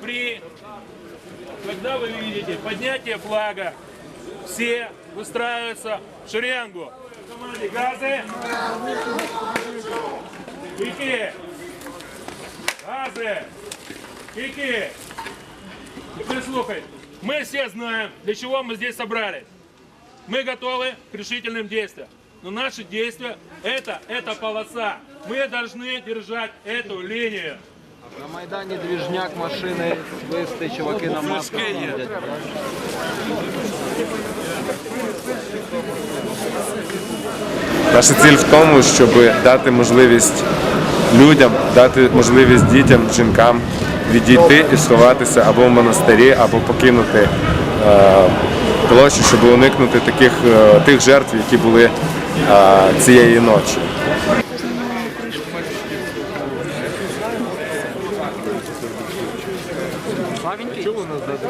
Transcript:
При, когда вы видите поднятие флага, все выстраиваются в шеренгу. Газы. Кики. Газы. Кики. Теперь слухай. Мы все знаем, для чего мы здесь собрались. Мы готовы к решительным действиям. Но наши действия это, это полоса. Мы должны держать эту линию. На Майдані двіжняк, машини, свисти, чуваки на масках ходять. Наша ціль в тому, щоб дати можливість людям, дати можливість дітям, жінкам відійти і сховатися або в монастирі, або покинути е, площу, щоб уникнути таких е, тих жертв, які були е, цієї ночі. Чому нас дати?